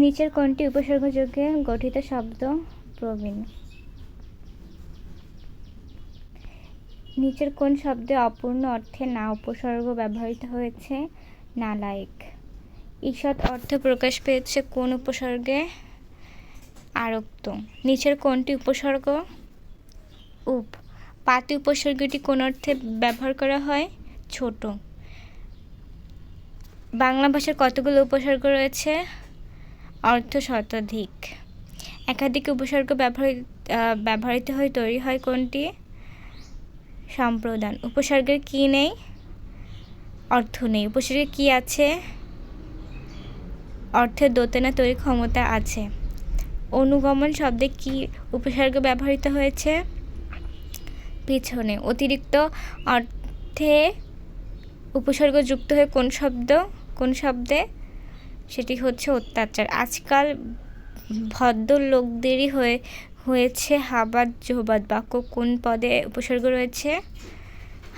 নিচের কোনটি উপসর্গযোগে গঠিত শব্দ প্রবীণ। নিচের কোন শব্দে অপূর্ণ অর্থে না উপসর্গ ব্যবহৃত হয়েছে, না নালায়েক ঈষৎ অর্থ প্রকাশ পেয়েছে কোন উপসর্গে? আরক্ত। নিচের কোনটি উপসর্গ? উপ। পাতি উপসর্গটি কোন অর্থে ব্যবহার করা হয়? ছোট। বাংলা ভাষার কতগুলো উপসর্গ রয়েছে? অর্থ শতাধিক একাধিক উপসর্গ ব্যবহৃত ব্যবহৃত হয়ে তৈরি হয় কোনটি? সম্প্রদান। উপসর্গের কি নেই? অর্থ নেই। উপসর্গে কি আছে? অর্থের দোতনা তৈরি ক্ষমতা আছে। অনুগমন শব্দে কি উপসর্গ ব্যবহৃত হয়েছে? পিছনে। অতিরিক্ত অর্থে উপসর্গ যুক্ত হয়ে কোন শব্দ? কোন শব্দে? সেটি হচ্ছে অত্যাচার। আজকাল ভদ্র লোকদেরই হয়ে, হয়েছে হাবাদ জোহবাদ বাক্য কোন পদে উপসর্গ রয়েছে?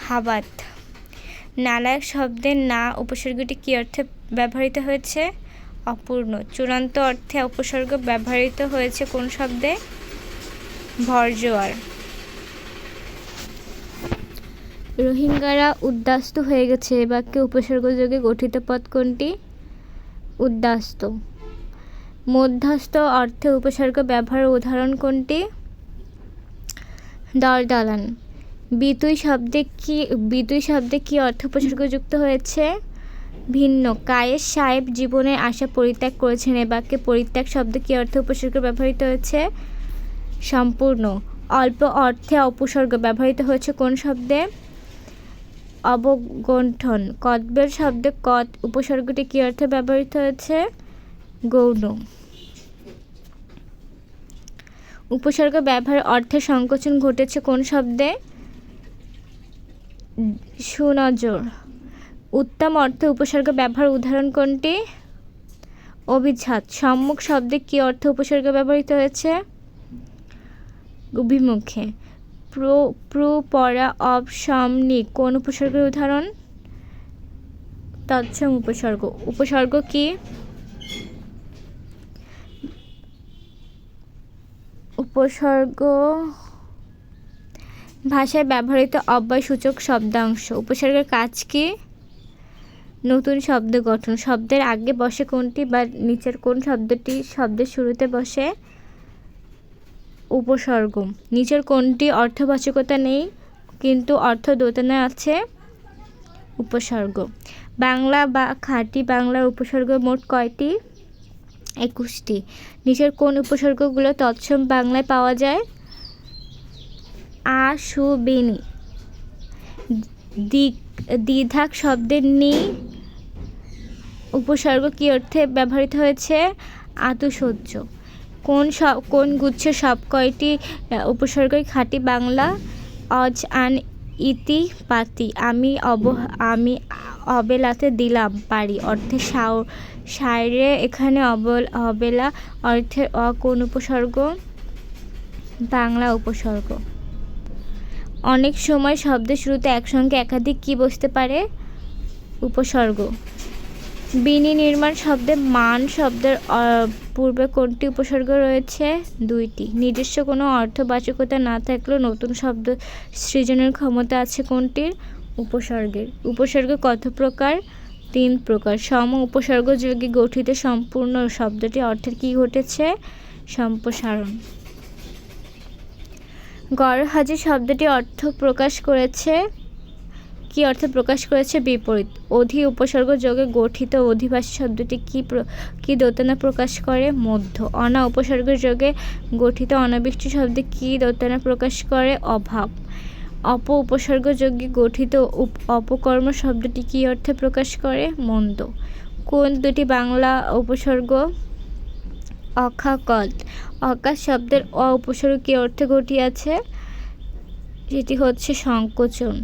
হাবাদ। নালায়ক শব্দের না উপসর্গটি কী অর্থে ব্যবহৃত হয়েছে? অপূর্ণ। চূড়ান্ত অর্থে উপসর্গ ব্যবহৃত হয়েছে কোন শব্দে? ভরজোয়ার। রোহিঙ্গারা উদ্বাস্তু হয়ে গেছে। এ বাক্যে উপসর্গযোগে গঠিত পদ কোনটি? উদ্বাস্ত। মধ্যস্থ অর্থে উপসর্গ ব্যবহারের উদাহরণ কোনটি? দরদালান বিতুই শব্দে কি, বিতুই শব্দে কি অর্থ উপসর্গযুক্ত হয়েছে? ভিন্ন। কায়েস সাহেব জীবনের আশা পরিত্যাগ করেছেন, এ বাক্যে পরিত্যাগ শব্দ কি অর্থে উপসর্গ ব্যবহৃত হয়েছে? সম্পূর্ণ। অল্প অর্থে উপসর্গ ব্যবহৃত হয়েছে কোন শব্দে? অবগণ্ঠন কদবের শব্দে কদ উপসর্গটি কী অর্থে ব্যবহৃত হয়েছে? গৌণ। উপসর্গ ব্যবহার অর্থে সংকোচন ঘটেছে কোন শব্দে? সুনজর। উত্তম অর্থে উপসর্গ ব্যবহার উদাহরণ কোনটি? অভিজাত সম্মুখ শব্দে কী অর্থে উপসর্গ ব্যবহৃত হয়েছে? অভিমুখে। প্রো অব সমনি কোন উপসর্গের উদাহরণ? তৎসম উপসর্গ। উপসর্গ কি? উপসর্গ ভাষায় ব্যবহৃত অব্যয়সূচক শব্দাংশ। উপসর্গের কাজ কি? নতুন শব্দ গঠন। শব্দের আগে বসে কোনটি বা নিচের কোন শব্দটি শব্দের শুরুতে বসে উপসর্গ নিচের কোনটি অর্থবাচকতা নেই, কিন্তু অর্থ দোতনা আছে? উপসর্গ। বাংলা বা খাঁটি বাংলার উপসর্গ মোট কয়টি? একুশটি। নিচের কোন উপসর্গগুলো তৎসম বাংলায় পাওয়া যায়? আ, সু বেনি দিক, দ্বিধাক শব্দের নি। উপসর্গ কী অর্থে ব্যবহৃত হয়েছে? আতুসহ্য। কোন সব, কোন গুচ্ছের সব কয়টি উপসর্গই? খাঁটি বাংলা, অজ, আন, ইতি, পাতি। আমি অব, আমি অবেলাতে দিলাম, পারি। অর্থে সাও, সাইরে এখানে অবল, অবেলা। অর্থে অ, কোন উপসর্গ? বাংলা উপসর্গ। অনেক সময় শব্দের শুরুতে একসঙ্গে একাধিক কি বসতে পারে? উপসর্গ। বিনি নির্মাণ শব্দে মান শব্দের পূর্বে কোনটি উপসর্গ রয়েছে? দুইটি। নিজস্ব কোনো অর্থবাচকতা না থাকলেও নতুন শব্দ সৃজনের ক্ষমতা আছে কোনটির? উপসর্গের। উপসর্গ কত প্রকার? তিন প্রকার। সম উপসর্গ যোগে গঠিত সম্পূর্ণ শব্দটি অর্থের কী ঘটেছে? সম্প্রসারণ। গড়হাজি শব্দটি অর্থ প্রকাশ করেছে কি অর্থে প্রকাশ করেছে বিপরীত? অধি উপসর্গ যোগে গঠিত অধিবাসী শব্দটি কি কি দোতনা প্রকাশ করে? মধ্য। অনা উপসর্গের যোগে গঠিত অনাবৃষ্টি শব্দে কি দোতনা প্রকাশ করে? অভাব। অপ উপসর্গ যোগে গঠিত অপকর্ম শব্দটি কি অর্থে প্রকাশ করে? মন্দ। কোন দুটি বাংলা উপসর্গ? অখাকদ অকাশ শব্দের অ উপসর্গ কি অর্থে ঘটিয়াছে? সেটি হচ্ছে সংকোচন।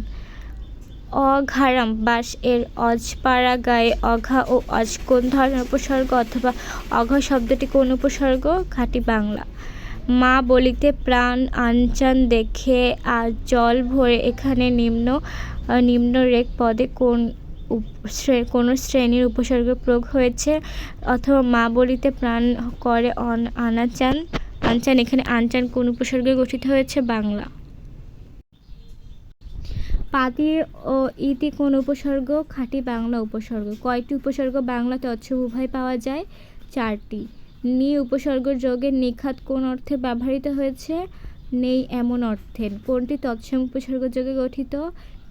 অঘারাম বাসের অজপাড়া গায়ে অঘা ও অজ কোন ধরনের উপসর্গ অথবা অঘা শব্দটি কোন উপসর্গ? খাঁটি বাংলা। মা বলিতে প্রাণ আনচান দেখে আর জল ভরে এখানে নিম্ন নিম্ন রেখ পদে কোন কোনো শ্রেণির উপসর্গ প্রয়োগ হয়েছে? অথবা মা বলিতে প্রাণ করে অন আনাচান, আনচান এখানে আনচান কোন উপসর্গে গঠিত হয়েছে? বাংলা। পাতি ও ইতি কোন উপসর্গ? খাঁটি বাংলা উপসর্গ। কয়টি উপসর্গ বাংলা তৎসব উভয় পাওয়া যায়? চারটি। নি উপসর্গ যোগে নিখাত কোন অর্থে ব্যবহৃত হয়েছে? নেই এমন অর্থে। কোনটি তৎসম উপসর্গ যোগে গঠিত?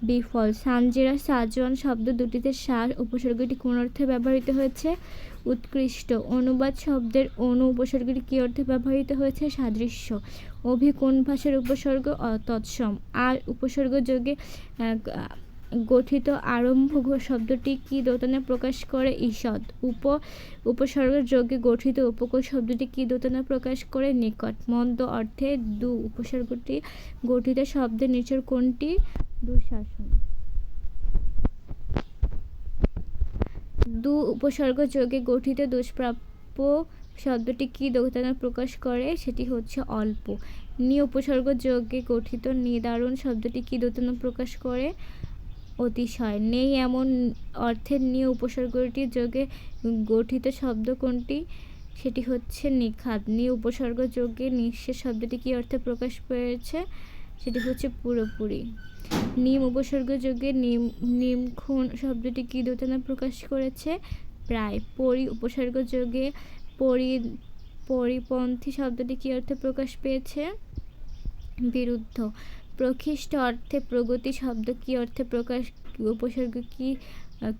বিফল। সানজিরা সাজওয়ান শব্দ দুটিতে সার উপসর্গটি কোন অর্থে ব্যবহৃত হয়েছে? উৎকৃষ্ট। অনুবাদ শব্দের অনু উপসর্গটি কী অর্থে ব্যবহৃত হয়েছে? সাদৃশ্য। অভি কোন ভাষার উপসর্গ তৎসম। আর উপসর্গ যোগে গঠিত আরম্ভ শব্দটি কি দোতনে প্রকাশ করে? ঈষৎ। উপ উপসর্গ যোগে গঠিত উপকূল শব্দটি কি দোতনে প্রকাশ করে? নিকট। মন্দ অর্থে দু উপসর্গটি গঠিত শব্দের নিচের কোনটি দুঃশাসন দু উপসর্গ যোগে গঠিত দুষ্প্রাপ্য শব্দটি কি দোতনে প্রকাশ করে? সেটি হচ্ছে অল্প। নি উপসর্গ যোগে গঠিত নিদারুণ শব্দটি কি দোতনে প্রকাশ করে? অতিশয়। নেই এমন অর্থের নিয়ে উপসর্গটি যোগে গঠিত শব্দ কোনটি? সেটি হচ্ছে নিখাত। নি উপসর্গ যোগে নিঃশেষ শব্দটি কি অর্থে প্রকাশ পেয়েছে? সেটি হচ্ছে পুরোপুরি। নিম উপসর্গ যোগে নিম নিমখুন শব্দটি কী দোতনা প্রকাশ করেছে? প্রায়, পরি উপসর্গ যোগে পরি, পরিপন্থী শব্দটি কী অর্থে প্রকাশ পেয়েছে? বিরুদ্ধ, প্রকৃষ্ট অর্থে প্রগতি শব্দ কী অর্থে প্রকাশ, উপসর্গ কি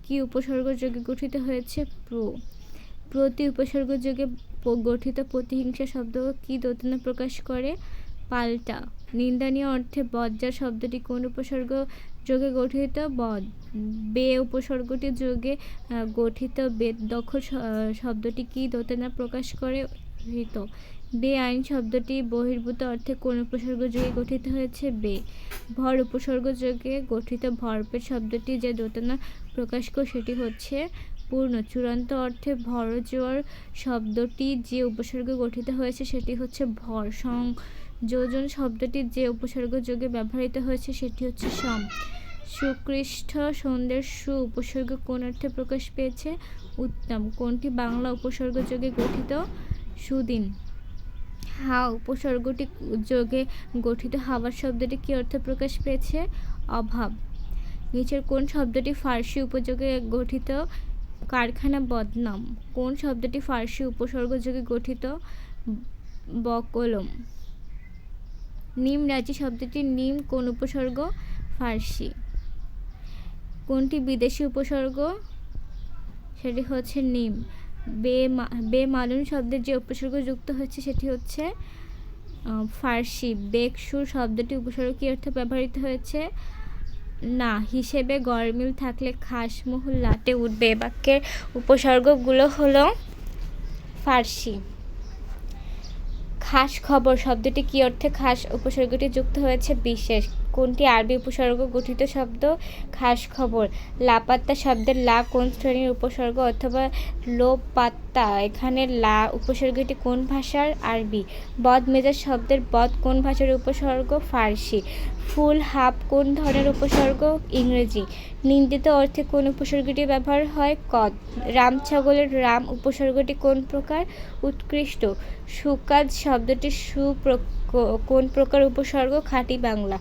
কি উপসর্গ যোগে গঠিত হয়েছে? প্র, প্রতি উপসর্গ যোগে গঠিত প্রতিহিংসা শব্দ কী দোতনা প্রকাশ করে? পাল্টা। নিন্দনীয় অর্থে বজ্জার শব্দটি কোন উপসর্গ যোগে গঠিত? বদ। বে উপসর্গটি যোগে গঠিত বেদ দখল শব্দটি কি দোতনা প্রকাশ করে? হৃত। বেআইন শব্দটি বহির্ভূত অর্থে কোন উপসর্গ যোগে গঠিত হয়েছে? বে। ভর উপসর্গ যোগে গঠিত ভরপেট শব্দটি যে দোতনা প্রকাশ করে সেটি হচ্ছে পূর্ণ। চূড়ান্ত অর্থে ভরজোয়ার শব্দটি যে উপসর্গ গঠিত হয়েছে সেটি হচ্ছে ভর। সংযোজন শব্দটি যে উপসর্গ যোগে ব্যবহৃত হয়েছে সেটি হচ্ছে সম। সুকৃষ্ঠ সন্ধ্যের সু উপসর্গ কোন অর্থে প্রকাশ পেয়েছে? উত্তম। কোনটি বাংলা উপসর্গ যোগে গঠিত? সুদিন। হা উপসর্গটি যোগে গঠিত হাওয়ার শব্দটি কি অর্থে প্রকাশ পেয়েছে? অভাব। নিচের কোন শব্দটি ফার্সি উপযোগে গঠিত? কারখানা বদনাম। কোন শব্দটি ফার্সি উপসর্গ যোগে গঠিত? বকলম। নিম রাজি শব্দটি নিম কোন উপসর্গ? ফার্সি। কোনটি বিদেশি উপসর্গ? সেটি হচ্ছে নিম। বে বেমালুন শব্দের যে উপসর্গ যুক্ত হচ্ছে সেটি হচ্ছে ফার্সি। বেকসুর শব্দটি উপসর্গ কী অর্থে ব্যবহৃত হয়েছে, না, হিসেবে গরমিল থাকলে খাস মহল লাটে উঠবে। বাক্যের উপসর্গগুলো হলো ফার্সি। খাস খবর শব্দটি কি অর্থে খাস উপসর্গটি যুক্ত হয়েছে বিশেষ? কোনটি আরবি উপসর্গ গঠিত শব্দ? খাস খবর, লাপাত্তা শব্দের লা কোন শ্রেণির উপসর্গ অথবা লোপ পাত্তা এখানে লা উপসর্গটি কোন ভাষার আরবি? বদ মেজাজ শব্দের বদ কোন ভাষার উপসর্গ? ফার্সি। ফুল হাফ কোন ধরনের উপসর্গ? ইংরেজি। নিন্দিত অর্থে কোন উপসর্গটি ব্যবহার হয়? কদ। রাম ছাগলের রাম উপসর্গটি কোন প্রকার? উৎকৃষ্ট। সুকাজ শব্দটি সুপ্র- কোন প্রকার উপসর্গ? খাঁটি বাংলা।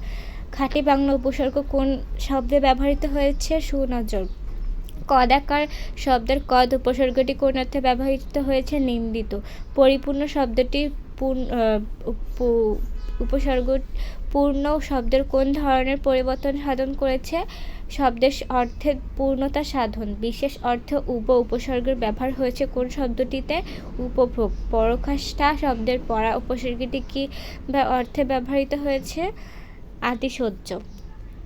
খাঁটি বাংলা উপসর্গ কোন শব্দে ব্যবহৃত হয়েছে? সুনজর। কদাকার শব্দের কদ উপসর্গটি কোন অর্থে ব্যবহৃত হয়েছে? নিন্দিত। পরিপূর্ণ শব্দটি উপ- উপসর্গ পূর্ণ শব্দের কোন ধরনের পরিবর্তন সাধন করেছে? শব্দের অর্থের পূর্ণতা সাধন। বিশেষ অর্থে উপ উপসর্গের ব্যবহার হয়েছে কোন শব্দটিতে? উপভোগ। পরকাষ্ঠা শব্দের পরা উপসর্গটি কি বা- অর্থে ব্যবহৃত হয়েছে? আতিশয্য।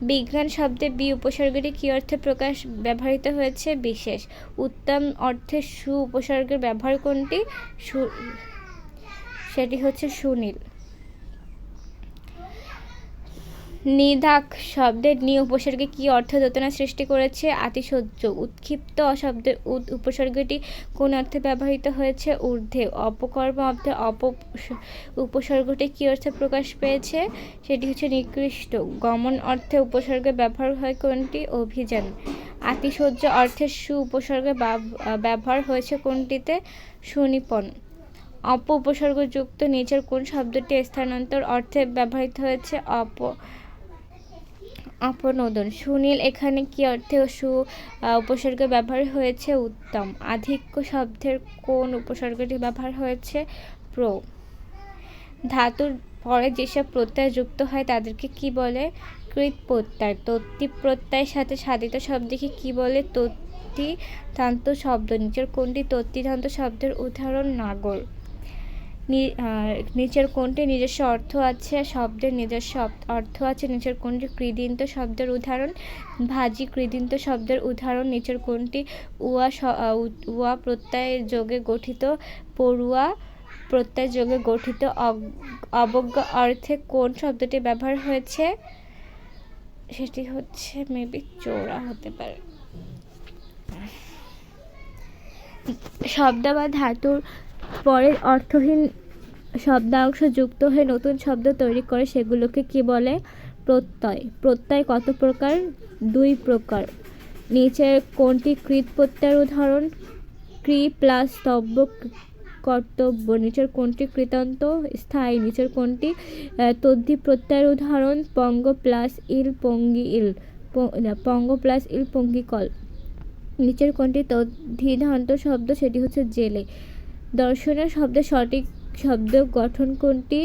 বিজ্ঞান শব্দে বি উপসর্গটি কী অর্থে প্রকাশ ব্যবহৃত হয়েছে? বিশেষ। উত্তম অর্থে সু উপসর্গের ব্যবহার কোনটি? সু সেটি হচ্ছে সুনীল। নিদাক শব্দের নি উপসর্গে কি অর্থ দোতনা সৃষ্টি করেছে? আতিশয্য উৎক্ষিপ্ত শব্দের উপসর্গটি কোন অর্থে ব্যবহৃত হয়েছে? ঊর্ধ্বে অপকর্ম অর্থে অপ উপসর্গটি কি অর্থে প্রকাশ পেয়েছে? সেটি হচ্ছে নিকৃষ্ট। গমন অর্থে উপসর্গে ব্যবহার হয় কোনটি? অভিযান। আতিশয্য অর্থে সু উপসর্গে ব্যবহার হয়েছে কোনটিতে? সুনিপন। অপ উপসর্গযুক্ত নিচের কোন শব্দটি স্থানান্তর অর্থে ব্যবহৃত হয়েছে? অপ অপনোদন। সুনীল, এখানে কি অর্থে সু উপসর্গ ব্যবহার হয়েছে? উত্তম। আধিক্য শব্দের কোন উপসর্গটি ব্যবহার হয়েছে? প্র। ধাতুর পরে যেসব প্রত্যয় যুক্ত হয়, তাদেরকে কি বলে? কৃত প্রত্যয়। তত্তি প্রত্যয়ের সাথে সাধিত শব্দকে কি বলে? তত্তি তান্ত শব্দ। নিচের কোনটি তত্তিধান্ত শব্দের উদাহরণ? নাগর নিচের কোনটি নিজস্ব অর্থ আছে, শব্দের নিজস্ব অর্থ আছে, নিচের কোনটি কৃদিন্ত শব্দের উদাহরণ, ভাজি কৃদিন্ত শব্দের উদাহরণ, নিচের কোনটি উয়া উয়া প্রত্যয় যোগে গঠিত, পড়ুয়া প্রত্যয় যোগে গঠিত অবজ্ঞা অর্থে কোন শব্দটি ব্যবহার হয়েছে? সেটি হচ্ছে মেবি চোরা হতে পারে। শব্দ বা ধাতুর পরে অর্থহীন শব্দাংশ যুক্ত হয়ে নতুন শব্দ তৈরি করে সেগুলোকে কি বলে? প্রত্যয়। প্রত্যয় কত প্রকার? দুই প্রকার। নিচের কোনটি কৃত প্রত্যয়ের উদাহরণ। ক্রি প্লাস স্তব্য কর্তব্য। নিচের কোনটি কৃতান্ত, স্থায়ী। নিচের কোনটি তদ্ধি প্রত্যয়ের উদাহরণ। পঙ্গ প্লাস ইল পঙ্গি ইল। পঙ্গ প্লাস ইল পঙ্গিকল। নিচের কোনটি তদ্ধিধান্ত শব্দ, সেটি হচ্ছে জেলে। দর্শনের শব্দের সঠিক শব্দ গঠন কোনটি?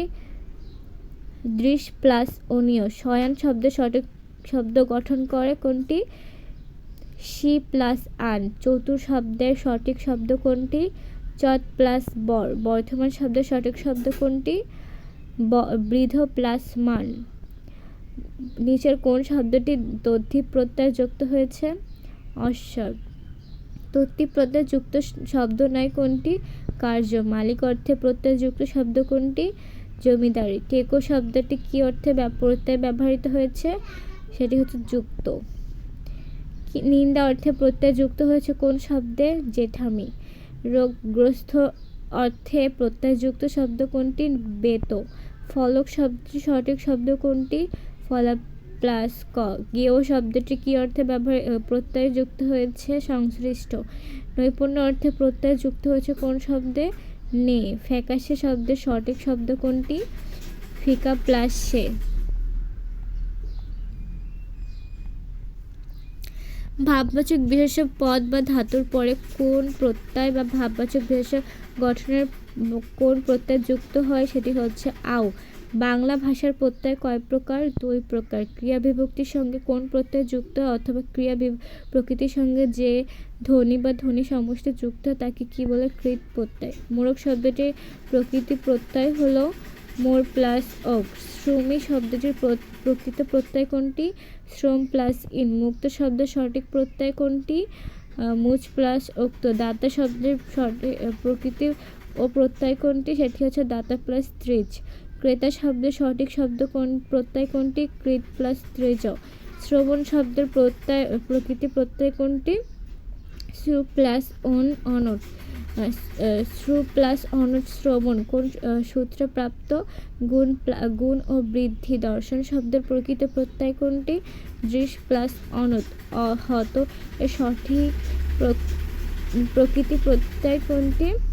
দৃশ প্লাস অনীয়। শয়ান শব্দের সঠিক শব্দ গঠন করে কোনটি? সি প্লাস আন। চতুর শব্দের সঠিক শব্দ কোনটি? চট প্লাস বর। বর্ধমান শব্দের সঠিক শব্দ কোনটি? বৃদ্ধ প্লাস মান। নিচের কোন শব্দটি তদ্ধি প্রত্যয় যুক্ত হয়েছে? অশ্বর। তত্তি প্রত্যয় যুক্ত শব্দ নয় কোনটি? কার্য। মালিক অর্থে প্রত্যয় যুক্ত শব্দ কোনটি? জমিদারি। টেকো শব্দটি কি অর্থে প্রত্যয় ব্যবহৃত হয়েছে? সেটি হচ্ছে যুক্ত। নিন্দা অর্থে প্রত্যয় যুক্ত হয়েছে কোন শব্দে? জেঠামি। রোগগ্রস্ত অর্থে প্রত্যয়যুক্ত শব্দ কোনটি? বেত। ফলক শব্দ সঠিক শব্দ কোনটি? ফলা প্লাস ক গেয় শব্দটি কি অর্থে ব্যবহার প্রত্যয় যুক্ত হয়েছে? সংশ্লিষ্ট। নৈপুণ্য অর্থে প্রত্যয় যুক্ত হয়েছে কোন শব্দে? নে, ফ্যাকাশে শব্দের সঠিক শব্দ কোনটি? ফিকা প্লাস সে। ভাববাচক বিশেষ্য পদ বা ধাতুর পরে কোন প্রত্যয় বা ভাববাচক বিশেষ্য গঠনের কোন প্রত্যয় যুক্ত হয় সেটি হচ্ছে আও। বাংলা ভাষার প্রত্যয় কয় প্রকার? দুই প্রকার। ক্রিয়া বিভক্তির সঙ্গে কোন প্রত্যয় যুক্ত হয় অথবা ক্রিয়া প্রকৃতির সঙ্গে যে ধ্বনি বা ধ্বনি সমষ্টি যুক্ত হয় তাকে কি বলে কৃত প্রত্যয়? মোরক শব্দটির প্রকৃতি প্রত্যয় হলো মোর প্লাস ওক শ্রমি শব্দটির প্রকৃত প্রত্যয় কোনটি? শ্রম প্লাস ইন। মুক্ত শব্দের সঠিক প্রত্যয় কোনটি? মুচ প্লাস উক্ত। দাতা শব্দের সঠিক প্রকৃতি ও প্রত্যয় কোনটি? সেটি হচ্ছে দাতা প্লাস ত্রিজ। ক্রেতা শব্দের সঠিক শব্দ কোন, প্রত্যয় কোনটি? কৃত প্লাস ত্রিজ শ্রবণ শব্দের প্রত্যয়, প্রকৃতি প্রত্যয় কোনটি? শ্রু প্লাস অন, অনট। শ্রু প্লাস অনট শ্রবণ কোন সূত্রে প্রাপ্ত? গুণ গুণ ও বৃদ্ধি। দর্শন শব্দের প্রকৃত প্রত্যয় কোনটি? দৃশ প্লাস অনত হত সঠিক প্র- প্রকৃতি প্রত্যয় কোনটি?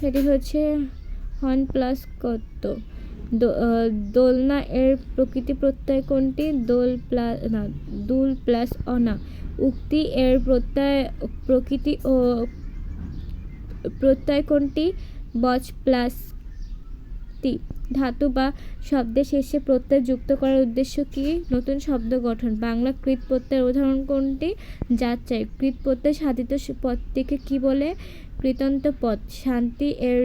সেটি হচ্ছে হন প্লাস কত দোলনা এর প্রকৃতি প্রত্যয় কোনটি? দোল প্লাস না, দুল প্লাস অনা। উক্তি এর প্রত্যয়, প্রকৃতি ও প্রত্যয় কোনটি? বচ প্লাস তি ধাতু বা শব্দের শেষে প্রত্যয় যুক্ত করার উদ্দেশ্য কি? নতুন শব্দ গঠন। বাংলা কৃত প্রত্যয়ের উদাহরণ কোনটি? যাচাই কৃত প্রত্যয় সাধিত পদটিকে কি বলে? কৃতন্ত পথ শান্তি এর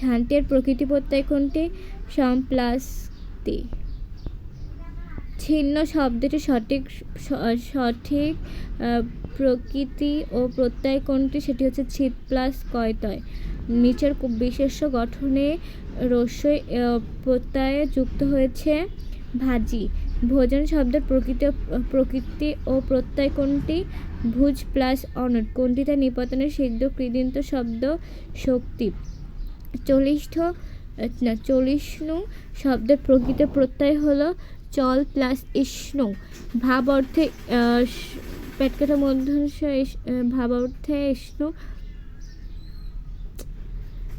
শান্তি এর প্রকৃতি প্রত্যয় কোনটি সম প্লাস তি ছিন্ন শব্দটি সঠিক সঠিক প্রকৃতি ও প্রত্যয় কোনটি সেটি হচ্ছে ছিদ প্লাস কয়তয়। নিচের বিশেষ্য গঠনে রস্যই প্রত্যয়ে যুক্ত হয়েছে ভাজি। ভোজন শব্দের প্রকৃতি প্রকৃতি ও প্রত্যয় কোনটি ভুজ প্লাস অনট। কোনটিতে নিপতনের সিদ্ধ কৃদিন্ত শব্দ শক্তি? চলিষ্ঠ, না, চলিষ্ণু শব্দের প্রকৃত প্রত্যয় হলো চল প্লাস ইষ্ণু। ভাব অর্থে পেটকাটা মধ্যাংশ ভাব অর্থে ইষ্ণু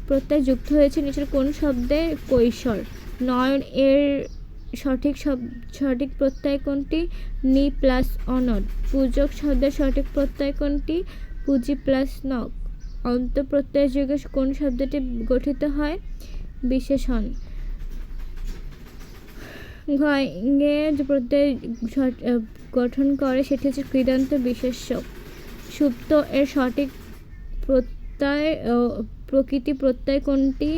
প্রত্যয় যুক্ত হয়েছে নিচের কোন শব্দে কৈশোর? নয়ন এর সঠিক শব, সঠিক প্রত্যয় কোনটি? নি প্লাস অনট পূজক শব্দের সঠিক প্রত্যয় কোনটি? পুঁজি প্লাস নক অন্ত প্রত্যয় যুগে কোন শব্দটি গঠিত হয়? বিশেষণ। ঘয়ে যে প্রত্যয় গঠন করে সেটি হচ্ছে কৃদান্ত বিশেষ্য সুপ্ত এর সঠিক প্রত্যয় প্রকৃতি প্রত্যয় কোনটি?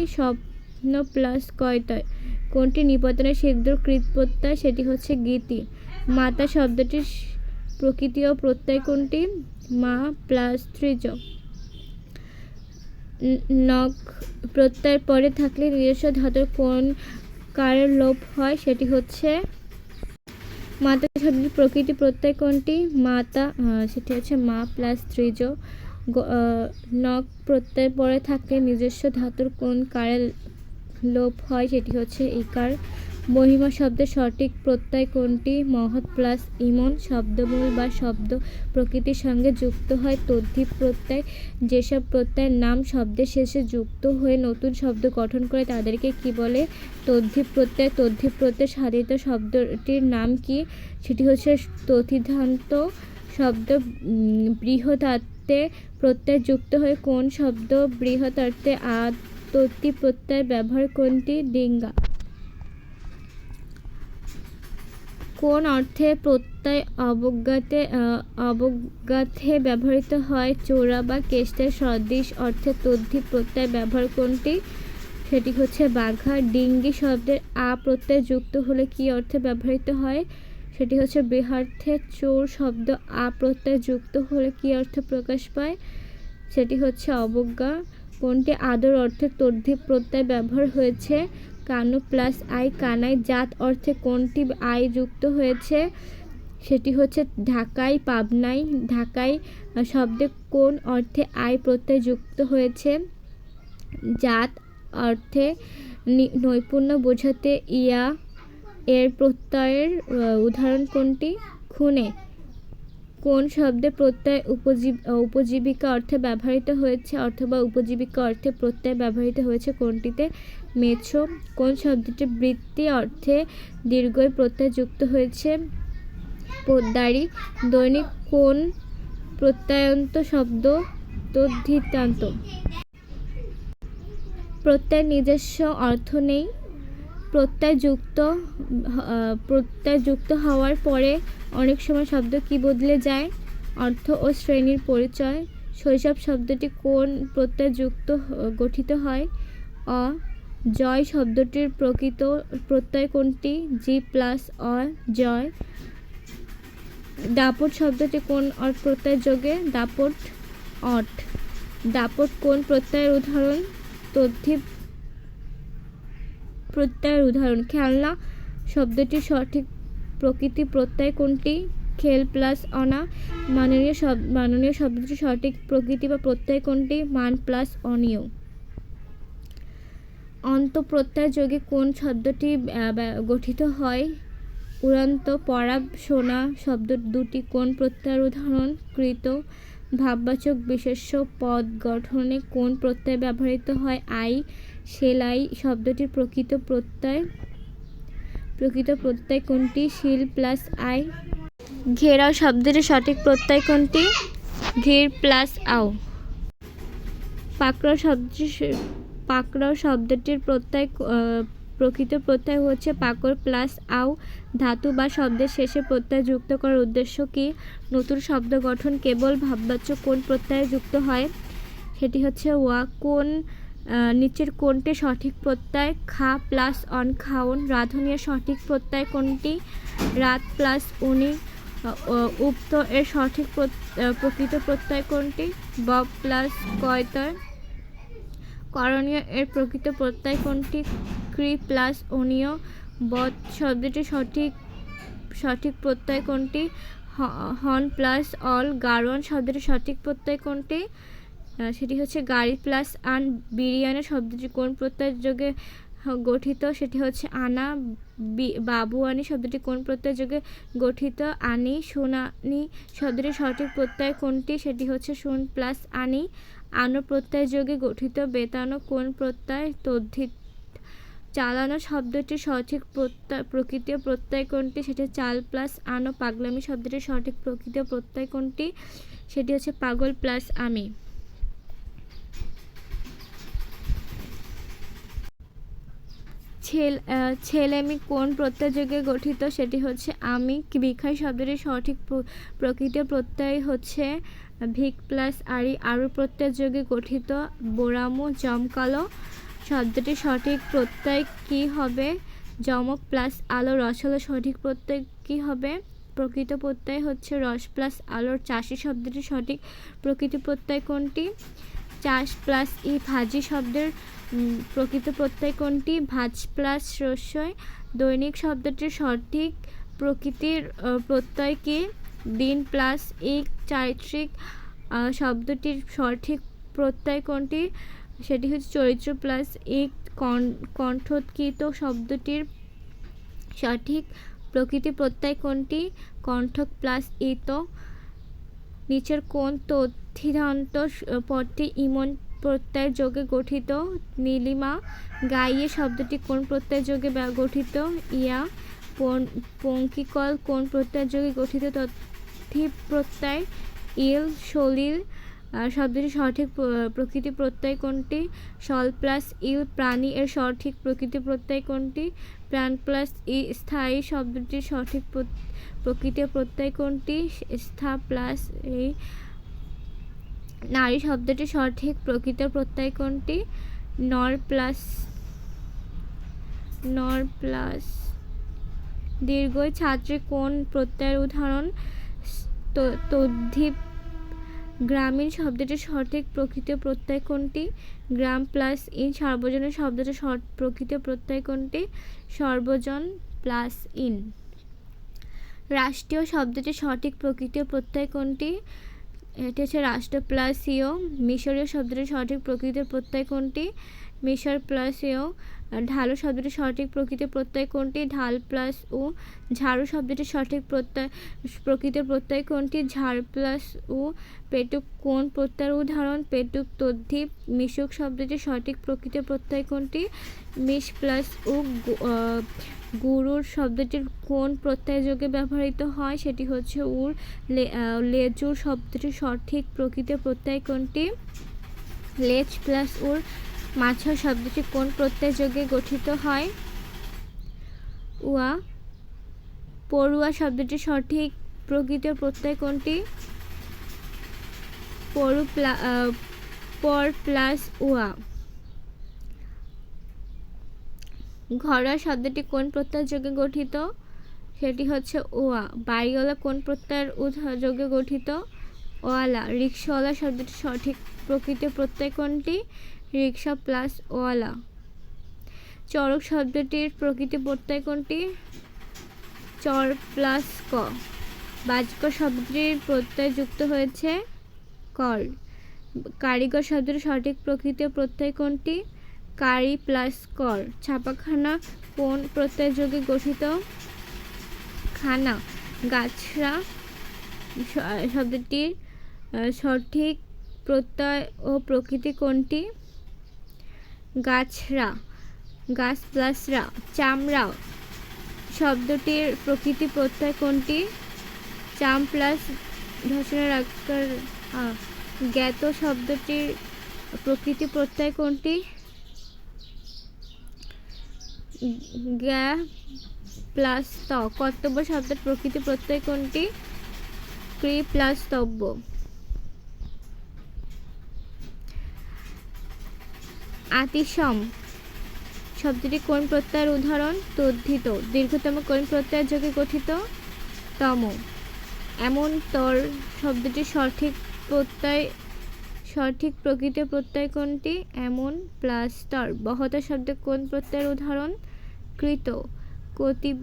স্বপ্ন প্লাস কয়তয় কোনটি নিপতনের সিদ্ধ কৃত প্রত্যয় সেটি হচ্ছে গীতি। মাতা শব্দটির প্রকৃতি ও প্রত্যয় কোনটি? মা প্লাস ত্রিজ। নখ প্রত্যয়ের পরে থাকলে নিজস্ব ধাতুর কোন কারের লোপ হয়? সেটি হচ্ছে মাতা শব্দের প্রকৃতি প্রত্যয় কোনটি? মাতা সেটি হচ্ছে মা প্লাস ত্রিজ। নখ প্রত্যয়ের পরে থাকলে নিজস্ব ধাতুর কোন কারের লোপ হয় সেটি হচ্ছে ইকার। মহিমা শব্দের সঠিক প্রত্যয় কোনটি? মহৎ প্লাস ইমন শব্দমূল বা শব্দ প্রকৃতির সঙ্গে যুক্ত হয় তদ্ধিপ প্রত্যয়। যেসব প্রত্যয়ের নাম শব্দের শেষে যুক্ত হয়ে নতুন শব্দ গঠন করে তাদেরকে কি বলে? তদ্ধিপ প্রত্যয়। তদ্ধিপ প্রত্যয় সাধিত শব্দটির নাম কি? সেটি হচ্ছে তথিধান্ত শব্দ বৃহদার্থে প্রত্যয় যুক্ত হয়ে কোন শব্দ বৃহদার্থে আততি প্রত্যয় ব্যবহার কোনটি? ডিঙ্গা। কোন অর্থে প্রত্যয় অবজ্ঞাতে অবজ্ঞাতে ব্যবহৃত হয়? চোরা বা কেষ্টের সদৃশ অর্থে তদ্ধি প্রত্যয় ব্যবহার কোনটি? সেটি হচ্ছে বাঘা। ডিঙ্গি শব্দের আ প্রত্যয় যুক্ত হলে কি অর্থে ব্যবহৃত হয়? সেটি হচ্ছে বৃহার্থে চোর শব্দ আ প্রত্যয় যুক্ত হলে কি অর্থে প্রকাশ পায়? সেটি হচ্ছে অবজ্ঞা। কোনটি আদর অর্থে তদ্ধি প্রত্যয় ব্যবহার হয়েছে? কানু প্লাস আই কানাই জাত অর্থে কোনটি আই যুক্ত হয়েছে? সেটি হচ্ছে ঢাকাই, পাবনাই। ঢাকাই শব্দে কোন অর্থে আই প্রত্যয় যুক্ত হয়েছে? জাত অর্থে নৈপুণ্য বোঝাতে ইয়া এর প্রত্যয়ের উদাহরণ কোনটি? খুনে। কোন শব্দে প্রত্যয় উপজীব উপজীবিকা অর্থে ব্যবহৃত হয়েছে অথবা উপজীবিকা অর্থে প্রত্যয় ব্যবহৃত হয়েছে কোনটিতে? মেছো। কোন শব্দটি বৃত্তি অর্থে দীর্ঘই প্রত্যয় যুক্ত হয়েছে? পোদ্দারি। দৈনিক কোন প্রত্যয়ন্ত শব্দ তদ্ধিতান্ত? প্রত্যয় নিজস্ব অর্থ নেই। প্রত্যয় যুক্ত প্রত্যয় যুক্ত হওয়ার পরে অনেক সময় শব্দ কি বদলে যায়? অর্থ ও শ্রেণির পরিচয়। শৈশব শব্দটি কোন প্রত্যয় যুক্ত গঠিত হয়? অ, জয় শব্দটির প্রকৃত প্রত্যয় কোনটি? জি প্লাস অ, জয়। দাপট শব্দটি কোন অর্থ প্রত্যয় যোগে দাপট অট। দাপট কোন প্রত্যয়ের উদাহরণ? তদ্ধিপ প্রত্যয়ের উদাহরণ। খেলনা শব্দটির সঠিক প্রকৃতি, প্রত্যয় কোনটি? খেল প্লাস অনা, মাননীয় শব, মাননীয় শব্দটির সঠিক প্রকৃতি বা প্রত্যয় কোনটি? মান প্লাস অনিয়। অন্ত প্রত্যয় যোগে কোন শব্দটি গঠিত হয়? উড়ান্ত, পড়া, শোনা শব্দ দুটি কোন প্রত্যয়ের উদাহরণ? কৃত, ভাববাচক, বিশেষ্য, পদ গঠনে কোন প্রত্যয় ব্যবহৃত হয়? আই সেলাই শব্দটির প্রকৃত প্রত্যয় প্রকৃত প্রত্যয় কোনটি? শিল প্লাস আই। ঘেরাও শব্দটির সঠিক প্রত্যয় কোনটি? ঘির প্লাস আও। পাকড়াও শব্দটি পাকড়াও শব্দটির প্রত্যয় প্রকৃত প্রত্যয় হচ্ছে পাকড় প্লাস আও। ধাতু বা শব্দের শেষে প্রত্যয় যুক্ত করার উদ্দেশ্য কি? নতুন শব্দ গঠন কেবল ভাববাচ্য কোন প্রত্যয়ে যুক্ত হয়? সেটি হচ্ছে ওয়া, কোন নিচের কোনটি সঠিক প্রত্যয়, খা প্লাস অন খাওন রাধনীয় সঠিক প্রত্যয় কোনটি? রাত প্লাস উনি উক্ত এর সঠিক প্রকৃত প্রত্যয় কোনটি? বব প্লাস কয়তয় করণীয় এর প্রকৃত প্রত্যয় কোনটি? ক্রি প্লাস অনীয় বধ শব্দটি সঠিক সঠিক প্রত্যয় কোনটি? হন প্লাস অল, গারোয়ান শব্দটি সঠিক প্রত্যয় কোনটি? সেটি হচ্ছে গাড়ি প্লাস আন বিরিয়ানি শব্দটি কোন প্রত্যয়ের যোগে গঠিত? সেটি হচ্ছে আনা বাবুয়ানি শব্দটি কোন প্রত্যয়ের যোগে গঠিত? আনি, সোনানি শব্দটি সঠিক প্রত্যয় কোনটি? সেটি হচ্ছে শুন প্লাস আনি। আনো প্রত্যয় যোগে গঠিত। বেতানো কোন প্রত্যয়? তদ্ধিত চালানো শব্দটির সঠিক প্রত্যয় প্রকৃতীয় প্রত্যয় কোনটি? সেটি চাল প্লাস আনো পাগলামি শব্দটির সঠিক প্রকৃতীয় প্রত্যয় কোনটি? সেটি হচ্ছে পাগল প্লাস আমি। ছেলেমি কোন প্রত্যয় যোগে গঠিত? সেটি হচ্ছে আমি বিখাই শব্দটির সঠিক প্রকৃত প্রত্যয় হচ্ছে ভিক প্লাস আরি আরু প্রত্যয় যোগে গঠিত। বোরামো জমকালো শব্দটির সঠিক প্রত্যয় কি হবে? জমক প্লাস আলো রসালো সঠিক প্রত্যয় কি হবে? প্রকৃত প্রত্যয় হচ্ছে রস প্লাস আলোর চাষি শব্দটির সঠিক প্রকৃত প্রত্যয় কোনটি? চাষ প্লাস ই ভাজি শব্দের প্রকৃত প্রত্যয় কোনটি? ভাজ প্লাস রস্যই। দৈনিক শব্দটির সঠিক প্রকৃতির প্রত্যয় কি? দিন প্লাস ইক চারিত্রিক শব্দটির সঠিক প্রত্যয় কোনটি? সেটি হচ্ছে চরিত্র প্লাস ইক কণ্ঠোৎকৃত শব্দটির সঠিক প্রকৃতি প্রত্যয় কোনটি? কণ্ঠক প্লাস ইত। নিচের কোন তথ্যিদান্ত পদটি ইমন প্রত্যয়ের যোগে গঠিত। নীলিমা গাইয়ে শব্দটি কোন প্রত্যয়ের যোগে গঠিত? ইয়া পঙ্কিকল কোন প্রত্যয় যোগে গঠিত? তথ্যি প্রত্যয়, ইল, সলিল শব্দটি সঠিক প্রকৃতি প্রত্যয় কোনটি? সল প্লাস ইল প্রাণী এর সঠিক প্রকৃতি প্রত্যয় কোনটি? প্রাণ প্লাস ই স্থায়ী শব্দটির সঠিক প্রকৃতি প্রত্যয় কোনটি? স্থা প্লাস এই নারী শব্দটি সঠিক প্রকৃত প্রত্যয় কোনটি? নর প্লাস নর প্লাস দীর্ঘই ছাত্রী কোন প্রত্যয়ের উদাহরণ? তদ্ধিপ গ্রামীণ শব্দটির সঠিক প্রকৃত প্রত্যয় কোনটি? গ্রাম প্লাস ইন সর্বজনের শব্দটির সৎ- প্রকৃত প্রত্যয় কোনটি? সর্বজন প্লাস ইন। রাষ্ট্রীয় শব্দটির সঠিক প্রকৃত প্রত্যয় কোনটি? এটি হচ্ছে রাষ্ট্র প্লাস ইও মিশরীয় শব্দটির সঠিক প্রকৃতির প্রত্যয় কোনটি? মিশর প্লাস ইও ঢালু শব্দটির সঠিক প্রকৃতির প্রত্যয় কোনটি ঢাল প্লাস ও ঝাড়ু শব্দটির সঠিক প্রত্যয়, প্রকৃতির প্রত্যয় কোনটি ঝাড় প্লাস ও পেটুক কোন প্রত্যয়ের উদাহরণ, পেটুক তদ্ধি মিশুক শব্দটির সঠিক প্রকৃতির প্রত্যয় কোনটি মিশ প্লাস ও গুরুর শব্দটির কোন প্রত্যয় যোগে ব্যবহৃত হয়, সেটি হচ্ছে উর লেজুর শব্দটির সঠিক প্রকৃতির প্রত্যয় কোনটি লেজ প্লাস উর মাছা শব্দটি কোন প্রত্যয় যোগে গঠিত হয়? উয়া, পড়ুয়া শব্দটি সঠিক প্রকৃতির প্রত্যয় কোনটি? পড়ু পর প্লাস উয়া। ঘরোয়া শব্দটি কোন প্রত্যয় যোগে গঠিত? সেটি হচ্ছে ওয়া বাড়িওয়ালা কোন প্রত্যয়ের যোগে গঠিত? ওয়ালা, রিক্সাওয়ালা শব্দটি সঠিক প্রকৃত প্রত্যয় কোনটি? রিক্সা প্লাস ওয়ালা। চড়ক শব্দটির প্রকৃতি প্রত্যয় কোনটি? চর প্লাস ক। বাজকর শব্দটির প্রত্যয় যুক্ত হয়েছে কর। কারিগর শব্দের সঠিক প্রকৃতির প্রত্যয় কোনটি? কারি প্লাস কর। ছাপাখানা কোন প্রত্যয় যোগে গঠিত? খানা। গাছরা শব্দটির সঠিক প্রত্যয় ও প্রকৃতি কোনটি? গাছরা গাছ প্লাসরা চামড়া শব্দটির প্রকৃতি প্রত্যয় কোনটি? চাম প্লাস ধর্ষণের আকার জ্ঞাত শব্দটির প্রকৃতি প্রত্যয় কোনটি? জ্ঞা প্লাস ত কর্তব্য শব্দের প্রকৃতি প্রত্যয় কোনটি? ক্রি প্লাস তব্য আতিসম শব্দটি কোন প্রত্যয়ের উদাহরণ? তদ্ধিত। দীর্ঘতম কোন প্রত্যয়ের যোগে গঠিত? তম। এমন তর শব্দটির সঠিক প্রত্যয়, সঠিক প্রকৃত প্রত্যয় কোনটি? এমন প্লাস স্তর বহতা শব্দে কোন প্রত্যয়ের উদাহরণ? কৃত। কতি,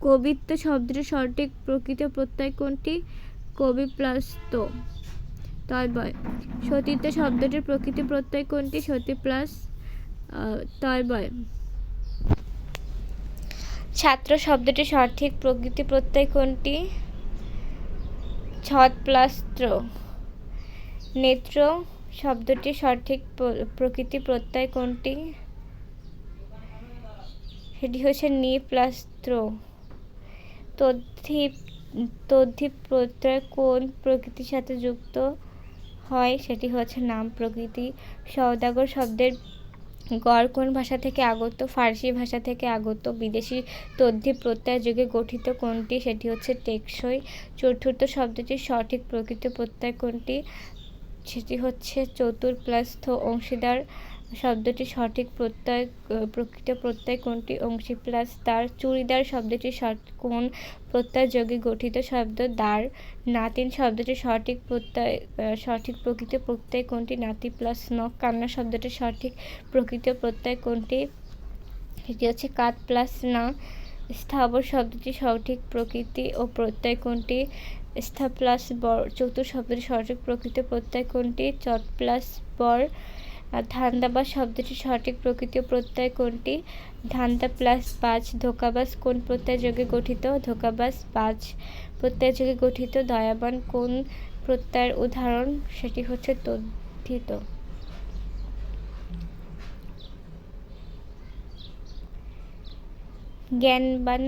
কবিত্ব শব্দটির সঠিক প্রকৃত প্রত্যয় কোনটি? কবি প্লাস তো তয়বয় সতীত্ব শব্দটির প্রকৃতি প্রত্যয় কোনটি? সতী প্লাস তয়বয় ছাত্র শব্দটির সঠিক প্রকৃতি প্রত্যয় কোনটি? ছদ প্লাস ত্র। নেত্র শব্দটির সঠিক প্রকৃতি প্রত্যয় কোনটি? সেটি হচ্ছে নি প্লাস ত্র। তদ্ধিপ প্রত্যয় কোন প্রকৃতির সাথে যুক্ত? হয়, সেটি হচ্ছে নাম প্রকৃতি। সওদাগর শব্দের গড় কোন ভাষা থেকে আগত? ফার্সি ভাষা থেকে আগত? বিদেশি তদ্ধি প্রত্যয় যুগে গঠিত কোনটি? সেটি হচ্ছে টেকসই। চতুর্থ শব্দটির সঠিক প্রকৃত প্রত্যয় কোনটি? সেটি হচ্ছে চতুর প্লাস অংশীদার শব্দটির সঠিক প্রত্যয় প্রকৃত প্রত্যয় কোনটি? অংশী প্লাস তার চুড়িদার শব্দটি কোন প্রত্যয় যোগে গঠিত শব্দ? দ্বার, নাতিন শব্দটির সঠিক প্রত্যয় সঠিক প্রকৃত প্রত্যয় কোনটি? নাতি প্লাস নখ, কান্না শব্দটির সঠিক প্রকৃত প্রত্যয় কোনটি? এটি হচ্ছে কাত প্লাস না। স্থাবর শব্দটি সঠিক প্রকৃতি ও প্রত্যয় কোনটি? স্থা প্লাস বর, চতুর শব্দটির সঠিক প্রকৃত প্রত্যয় কোনটি? চট প্লাস বর ধান্দাবাজ শব্দটির সঠিক প্রকৃতি প্রত্যয় কোনটি? ধান্দা প্লাস বাজ, ধোকাবাজ কোন প্রত্যয় যোগে গঠিত? ধোকাবাজ, বাজ প্রত্যয় যোগে গঠিত, দয়াবান কোন প্রত্যয়ের উদাহরণ? সেটি হচ্ছে তদ্ধিত জ্ঞানবান